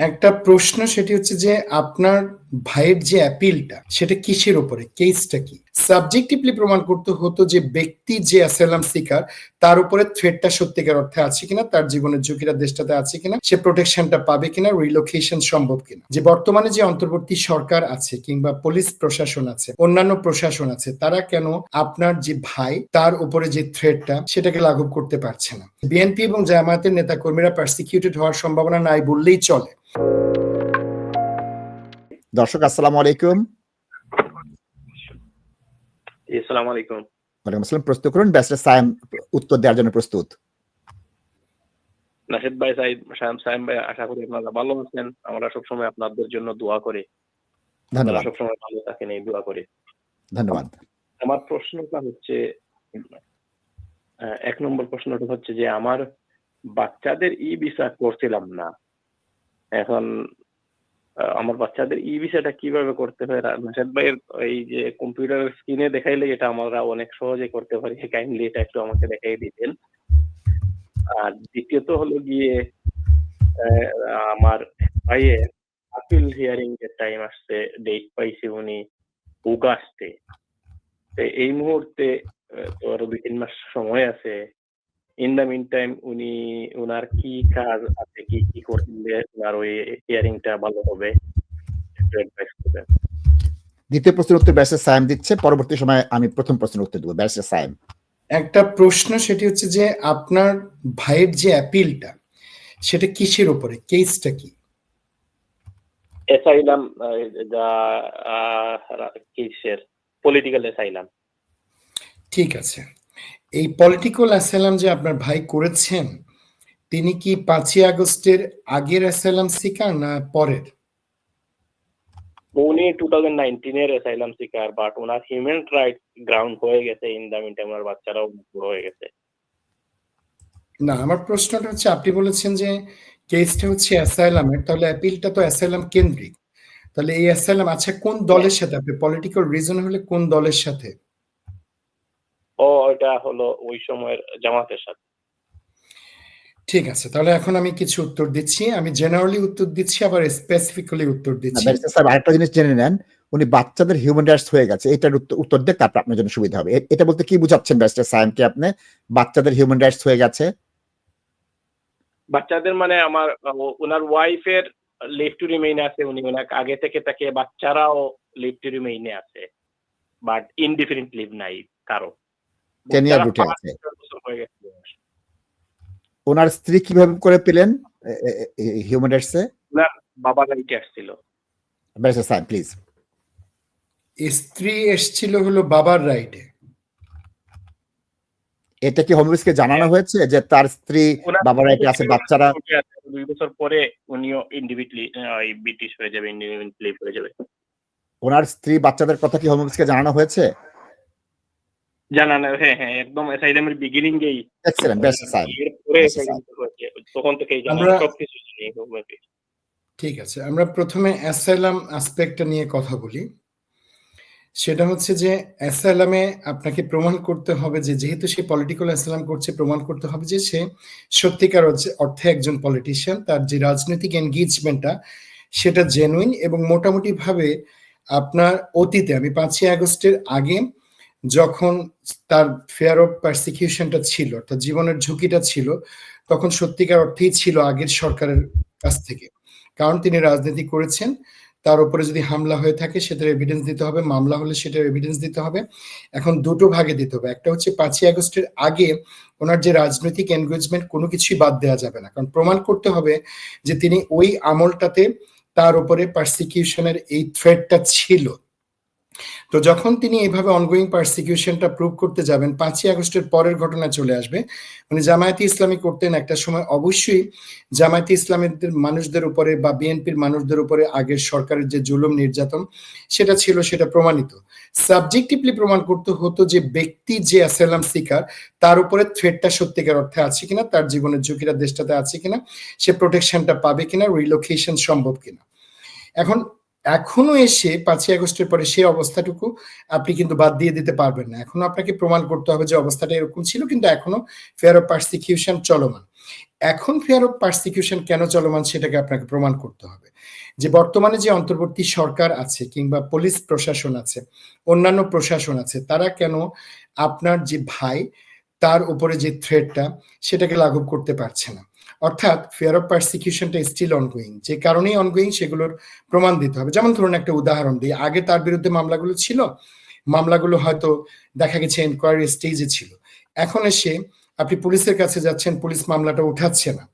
একটা প্রশ্ন সেটি হচ্ছে যে আপনার ভাইয়ের যে অ্যাপিলটা সেটা কিসের উপরে? কেসটা কি? সাবজেক্টিভলি প্রমাণ করতে হতো যে ব্যক্তি যে অ্যাসাইলাম সিকার তার উপরে থ্রেটটা সত্যিকার অর্থে আছে কিনা, তার জীবনের ঝুঁকিটা দেশটাতে আছে কিনা, সে প্রোটেকশনটা পাবে কিনা রিলোকেশন সম্ভব কিনা। যে বর্তমানে যে অন্তর্বর্তী সরকার আছে কিংবা পুলিশ প্রশাসন আছে, অন্যান্য প্রশাসন আছে, তারা কেন আপনার যে ভাই, তার উপরে যে থ্রেটটা সেটাকে লাঘব করতে পারছে না? বিএনপি এবং জামায়াতের নেতাকর্মীরা পারসিকিউটেড হওয়ার সম্ভাবনা নাই বললেই চলে। দর্শক আসসালামু আলাইকুম। আসসালামু আলাইকুম। ওয়ালাইকুম আসসালাম। প্রস্তুত করুন ব্যারিস্টার সায়েম উত্তর দেওয়ার জন্য প্রস্তুত। নাশিদ ভাই সাইদ সায়েম সায়েম ভাই আশা করি আপনারা ভালো আছেন। আমরা সবসময় আপনাদের জন্য দোয়া করি। ধন্যবাদ। সবসময় ভালো থাকেন এই দোয়া করি। ধন্যবাদ। আমার প্রশ্নটা হচ্ছে এক নম্বর প্রশ্নটা হচ্ছে যে আমার বাচ্চাদের ই ভিসা করছিলাম না। এখন আমার বাচ্চাদের ই ভিসাটা কীভাবে করতে হয়? রা- নাশিদ ভাইয়ের এই যে কম্পিউটার স্ক্রিনে দেখাইলে এটা আমরা অনেক সহজে করতে পারি কাইন্ডলি এটা একটু আমাকে দেখাই দিতেন। আর দ্বিতীয়ত হলো গিয়ে আমার ভাইয়ের আপিল হিয়ারিং এর টাইম আসছে ডেট পাইছে উনি অগাস্টে এই মুহূর্তে তো আরও দুই তিন মাস সময় আছে। ইন দ্য মিন টাইম উনি ওনার কি কাজ আছে কি কি করলে ওনার ওই হিয়ারিংটা ভালো হবে দ্বিতীয় প্রশ্নের উত্তর ব্যারিস্টার সায়েম দিচ্ছে। পরবর্তী সময় আমি প্রথম প্রশ্নের উত্তর দেবো। ব্যারিস্টার সায়েম একটা প্রশ্ন সেটি হচ্ছে যে আপনার ভাইয়ের যে অ্যাপিলটা সেটা কিসের উপরে? কেসটা কি? অ্যাসাইলাম যা কিসের? পলিটিক্যাল অ্যাসাইলাম ঠিক আছে। এই পলিটিক্যাল অ্যাসাইলাম যে আপনার ভাই করেছেন তিনি কি পাঁচই আগস্টের আগের অ্যাসাইলাম সিকার না পরের? উনি টু থাউজেন্ড নাইনটিনের অ্যাসাইলাম শিকার বাট ওনার হিউম্যান রাইট গ্রাউন্ড হয়ে গেছে ইন দ্য মিন টাইম ওনার বাচ্চারাও বড় হয়ে গেছে। না আমার প্রশ্নটা হচ্ছে আপনি বলেছেন যে কেসটা হচ্ছে অ্যাসাইলামের তাহলে অ্যাপিলটা তো অ্যাসাইলাম কেন্দ্রিক। তাহলে এই অ্যাসাইলাম আচ্ছা কোন দলের সাথে? আপনি পলিটিক্যাল রিজন হলে কোন দলের সাথে? ও এটা হলো ওই সময়ের জামাতের সাথে। ঠিক আছে তাহলে এখন আমি কিছু উত্তর দিচ্ছি। আমি জেনারেলি উত্তর দিচ্ছি আবার স্পেসিফিক্যালি উত্তর দিচ্ছি। সাহেব আরেকটা জিনিস জেনে নেন উনি বাচ্চাদের হিউম্যান রাইটস হয়ে গেছে এটার উত্তর উত্তর দিয়ে তারপর আপনার জন্য সুবিধা হবে। এটা বলতে কি বুঝাচ্ছেন ব্যারিস্টার সায়েমকে আপনি? বাচ্চাদের হিউম্যান রাইটস হয়ে গেছে? বাচ্চাদের মানে আমার ওনার ওয়াইফের লিভ টু রিমেইন আছে উনি ওনাকে আগে থেকে তাকে বাচ্চারাও লিভ টু রিমেইনে আছে বাট ইনডিফারেন্ট লিভ নাই কারও। Ten রুটে আছে। হয়ে ওনার স্ত্রী কীভাবে করে পেলেন? হিউম্যান রাইটসে বাবা গাড়িতে আসছিল। ব্যারিস্টার সায়েম প্লিজ স্ত্রী এসছিল হলো বাবার রাইটে এটা কি হোম অফিসকে জানানো হয়েছে যে তার স্ত্রী বাবার রাইটে আছে? বাচ্চারা দুই বছর পরে উনিও ইন্ডিভিজুয়ালি ব্রিটিশ হয়ে যাবে ইন্ডিভিজুয়াল হয়ে যাবে। ওনার স্ত্রী বাচ্চাদের কথা কি হোম অফিসকে জানানো হয়েছে? জানা না হ্যাঁ হ্যাঁ একদম অ্যাসাইলামের বিগিনিং গেই এক্সেলেন্ট Yes, sir. তখন আমরা- সবকিছু। ঠিক আছে আমরা প্রথমে অ্যাসাইলাম অ্যাসপেক্টটা নিয়ে কথা বলি সেটা হচ্ছে যে অ্যাসাইলামে আপনাকে প্রমাণ করতে হবে যে যেহেতু সে পলিটিক্যাল অ্যাসাইলাম করছে প্রমাণ করতে হবে যে সে সত্যিকার অর্থে- অর্থে একজন পলিটিশিয়ান তার যে রাজনৈতিক এনগেজমেন্টটা সেটা জেনুইন এবং মোটামুটি ভাবে আপনার অতীতে আমি পাঁচই আগস্টের আগে যখন তার ফেয়ার অফ পারসিকিউশনটা ছিল, অর্থাৎ জীবনের ঝুঁকিটা ছিল, তখন সত্যিকার অর্থেই ছিল আগের সরকারের কাছ থেকে। কারণ তিনি রাজনীতি করেছেন, তার উপরে যদি হামলা হয়ে থাকে সেটার এভিডেন্স দিতে হবে, মামলা হলে সেটার এভিডেন্স দিতে হবে। এখন দুটো ভাগে দিতে হবে, একটা হচ্ছে পাঁচই আগস্টের আগে ওনার যে রাজনৈতিক এনগেজমেন্ট কোনো কিছুই বাদ দেওয়া যাবে না। কারণ প্রমাণ করতে হবে যে তিনি ওই আমলটাতে তার উপরে পারসিকিউশনের এই থ্রেডটা ছিল। তো যখন তিনি এইভাবে অনগোয়িং পারসিকিউশনটা প্রুভ করতে যাবেন, পাঁচই আগস্টের পরের ঘটনা চলে আসবে। মানে জামায়াতি ইসলামী করতেন একটা সময়। অবশ্যই জামায়াতি ইসলামীদের মানুষদের উপরে বা বিএনপির মানুষদের উপরে আগের সরকারের যে জুলুম নির্যাতন, সেটা ছিল, সেটা প্রমাণিত। সাবজেক্টিভলি প্রমাণ করতে হতো যে ব্যক্তি যে অ্যাসাইলাম সিকার তার উপরে থ্রেটটা সত্যিকার অর্থে আছে কিনা, তার জীবনের ঝুঁকিটা দেশটাতে আছে কিনা, সে প্রোটেকশনটা পাবে কিনা রিলোকেশন সম্ভব কিনা। এখন এখনও এসে পাঁচই আগস্টের পরে সেই অবস্থাটুকু আপনি কিন্তু বাদ দিয়ে দিতে পারবেন না। এখনও আপনাকে প্রমাণ করতে হবে যে অবস্থাটা এরকম ছিল, কিন্তু এখনও ফেয়ার অফ পারসিকিউশন চলমান। এখন ফেয়ার অফ পারসিকিউশন কেন চলমান সেটাকে আপনাকে প্রমাণ করতে হবে। যে বর্তমানে যে অন্তর্বর্তী সরকার আছে কিংবা পুলিশ প্রশাসন আছে, অন্যান্য প্রশাসন আছে, তারা কেন আপনার যে ভাই, তার উপরে যে থ্রেডটা সেটাকে লাঘব করতে পারছে না। অর্থাৎ ফেয়ার অফ পারসিকিউশনটা স্টিল অনগোয়িং যে কারণেই অনগোয়িং সেগুলোর প্রমাণ দিতে হবে। যেমন ধরুন একটা উদাহরণ দিই। আগে তার বিরুদ্ধে মামলাগুলো ছিল, মামলাগুলো হয়তো দেখা গেছে এনকোয়ারি স্টেজে ছিল। এখন এসে আপনি পুলিশের কাছে যাচ্ছেন, পুলিশ মামলাটা উঠাচ্ছে না।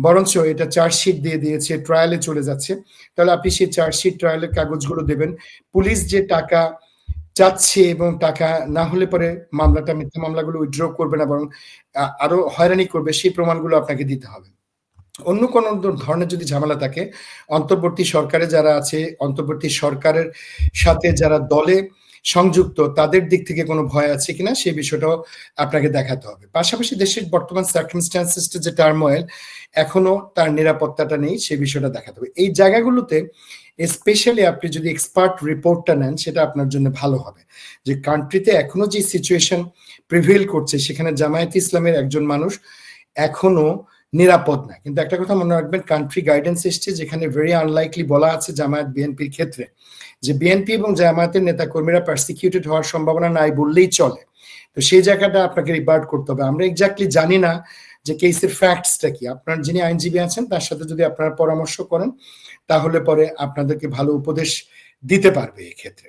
বরঞ্চ এটা চার্জশিট দিয়ে দিয়েছে ট্রায়ালে চলে যাচ্ছে। তাহলে আপনি সেই চার্জশিট ট্রায়ালের কাগজগুলো দেবেন। পুলিশ যে টাকা চাচ্ছে এবং টাকা না হলে পরে মামলাটা, মিথ্যা মামলাগুলো উইথড্র করবে না বরং আরও হয়রানি করবে, সেই প্রমাণগুলো আপনাকে দিতে হবে। অন্য কোন ধরনের যদি ঝামেলা থাকে, অন্তর্বর্তী সরকারে যারা আছে, অন্তর্বর্তী সরকারের সাথে যারা দলে সংযুক্ত, তাদের দিক থেকে কোনো ভয় আছে কিনা সেই বিষয়টাও আপনাকে দেখাতে হবে। পাশাপাশি দেশের বর্তমান সার্কামস্টান্সেসটা যে টার্মোয়েল এখনও তার নিরাপত্তাটা নেই সেই বিষয়টা দেখাতে হবে। এই জায়গাগুলোতে স্পেশালি আপনি যদি এক্সপার্ট রিপোর্টটা নেন, সেটা আপনার জন্য ভালো হবে। যে কান্ট্রিতে এখনও যে সিচুয়েশন প্রিভেল করছে, সেখানে জামায়াত ইসলামের একজন মানুষ এখনও নিরাপদ না। কিন্তু একটা কথা মনে রাখবেন কান্ট্রি গাইডেন্স এসছে যেখানে ভেরি আনলাইকলি বলা আছে জামায়াত বিএনপির ক্ষেত্রে যে বিএনপি এবং জামায়াতের নেতা কর্মীরা পারসিকিউটেড হওয়ার সম্ভাবনা নাই বললেই চলে। তো সেই জায়গাটা আপনাকে রিপার্ট করতে হবে। আমরা এক্স্যাক্টলি জানি না যে কেসের ফ্যাক্টসটা কি। আপনার যিনি আইনজীবী আছেন, তার সাথে যদি আপনারা পরামর্শ করেন, তাহলে পরে আপনাদেরকে ভালো উপদেশ দিতে পারবে ক্ষেত্রে।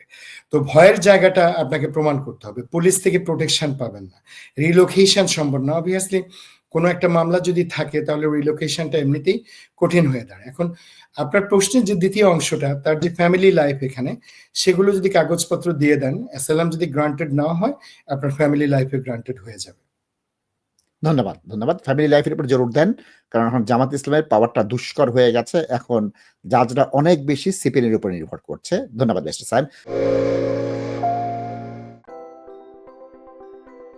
তো ভয়ের জায়গাটা আপনাকে প্রমাণ করতে হবে। পুলিশ থেকে প্রোটেকশন পাবেন না। রিলোকেশন সম্ভব না অবভিয়াসলি কোনো একটা মামলা যদি থাকে, তাহলে রিলোকেশনটা এমনিতেই কঠিন হয়ে দাঁড়ায়। এখন আপনার প্রশ্নের যে দ্বিতীয় অংশটা, তার যে ফ্যামিলি লাইফ এখানে, সেগুলো যদি কাগজপত্র দিয়ে দেন অ্যাসালাম যদি গ্রান্টেড না হয়, আপনার ফ্যামিলি লাইফে গ্রান্টেড হয়ে যাবে। ধন্যবাদ ধন্যবাদ। ফ্যামিলি লাইফের উপর জোর দেন, কারণ এখন জামাত ইসলামের পাওয়ারটা দুষ্কর হয়ে গেছে। এখন জাজরা অনেক বেশি সিপিএনের উপর নির্ভর করছে। ধন্যবাদ বেস্ট সাহেব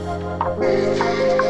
Thank you.